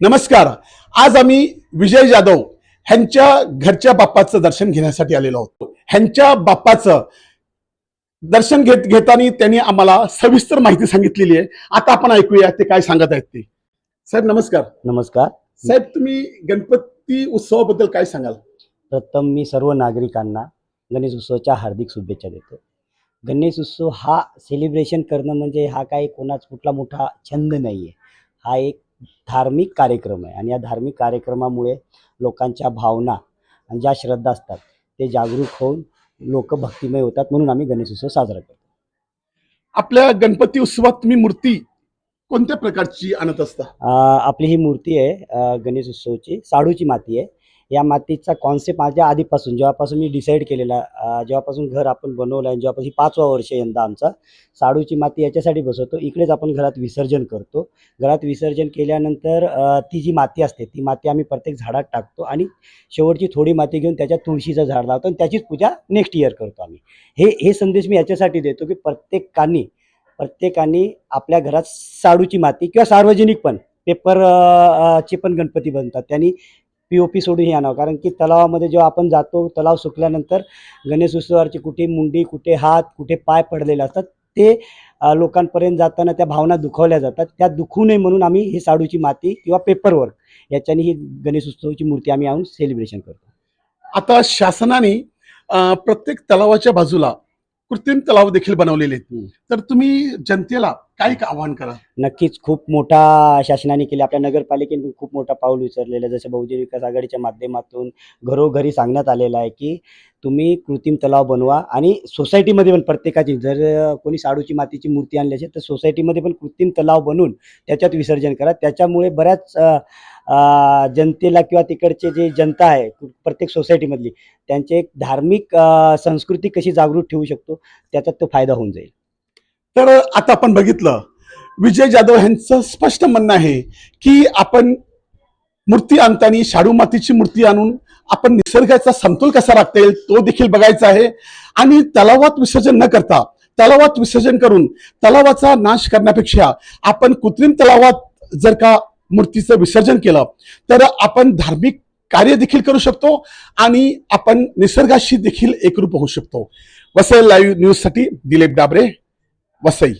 नमस्कार. आज आम्ही विजय जाधव ह्यांच्या घरच्या बाप्पाचं दर्शन घेण्यासाठी आलेलो आहोत. ह्यांच्या बाप्पाचं दर्शन घेत घेताना त्यांनी आम्हाला सविस्तर माहिती सांगितलेली आहे. आता आपण ऐकूया ते काय सांगत आहेत ते. साहेब नमस्कार. नमस्कार. साहेब तुम्ही गणपती उत्सवाबद्दल काय सांगाल? प्रथम मी सर्व नागरिकांना गणेश उत्सवाच्या हार्दिक शुभेच्छा देतो. गणेश उत्सव हा सेलिब्रेशन करणं म्हणजे हा काही कोणाच कुठला मोठा छंद नाही आहे हा एक धार्मिक कार्यक्रम आहे. आणि या धार्मिक कार्यक्रमामुळे लोकांच्या भावना आणि ज्या श्रद्धा असतात ते जागरूक होऊन लोक भक्तिमय होतात म्हणून आम्ही गणेश उत्सव साजरा करतो. आपल्या गणपती उत्सवात तुम्ही मूर्ती कोणत्या प्रकारची आणत असता? आपली ही मूर्ती आहे गणेश उत्सवची. साडूची माती आहे. या मातीचा कॉन्सेप्ट माझ्या आधीपासून जेव्हापासून मी डिसाईड केलेला जेव्हापासून घर आपण बनवलं आहे जेव्हापासून ही पाचवा वर्ष यंदा आमचा साडूची माती याच्यासाठी बसवतो. इकडेच आपण घरात विसर्जन करतो. घरात विसर्जन केल्यानंतर ती जी माती असते ती माती आम्ही प्रत्येक झाडात टाकतो आणि शेवटची थोडी माती घेऊन त्याच्यात तुळशीचं झाड लावतो आणि त्याचीच पूजा नेक्स्ट इयर करतो आम्ही. हे हे संदेश मी याच्यासाठी देतो की प्रत्येकाने प्रत्येकाने आपल्या घरात साडूची माती किंवा सार्वजनिक पण पेपर चे पण गणपती बनतात. त्यांनी पी ओ पी सोडून हे आणावं. कारण की तलावामध्ये जेव्हा आपण जातो तलाव सुकल्यानंतर गणेश उत्सवाची कुठे मुंडी कुठे हात कुठे पाय पडलेले असतात ते लोकांपर्यंत जाताना त्या भावना दुखवल्या जातात. त्या दुखू नये म्हणून आम्ही ही साडूची माती किंवा पेपरवर्क याच्याने ही गणेश उत्सवाची मूर्ती आम्ही आणून सेलिब्रेशन करतो. आता शासनाने प्रत्येक तलावाच्या बाजूला कृत्रिम तलाव देखील बनवलेले आहेत. तर तुम्ही जनतेला काही आव्हान करा. नक्कीच खूप मोठा शासनाने केले. आपल्या नगरपालिकेने पण खूप मोठा पाऊल उचललेलं आहे. जसं बहुजन विकास आघाडीच्या माध्यमातून घरोघरी सांगण्यात आलेलं आहे की तुम्ही कृत्रिम तलाव बनवा आणि सोसायटीमध्ये पण प्रत्येकाची जर कोणी साडूची मातीची मूर्ती आणली असेल तर सोसायटीमध्ये पण कृत्रिम तलाव बनवून त्याच्यात विसर्जन करा. त्याच्यामुळे बऱ्याच जनतेला किंवा तिकडचे जे जनता आहे प्रत्येक सोसायटीमधली त्यांचे एक धार्मिक संस्कृती कशी जागृत ठेवू शकतो त्याच्यात तो फायदा होऊन जाईल. तर आता आपण बघितलं विजय जाधव यांचं स्पष्ट म्हणणं आहे की आपण मूर्ती आणताना शाडू मातीची मूर्ती आणून आपण निसर्गाचा समतोल कसा राखता येईल तो देखील बघायचा आहे. आणि तलावात विसर्जन न करता तलावात विसर्जन करून तलावाचा नाश करण्यापेक्षा आपण कृत्रिम तलावात जर का मूर्तीचं विसर्जन केलं तर आपण धार्मिक कार्य देखील करू शकतो आणि आपण निसर्गाशी देखील एकरूप होऊ शकतो. वसई लाईव्ह न्यूजसाठी दिलीप डाबरे. वसई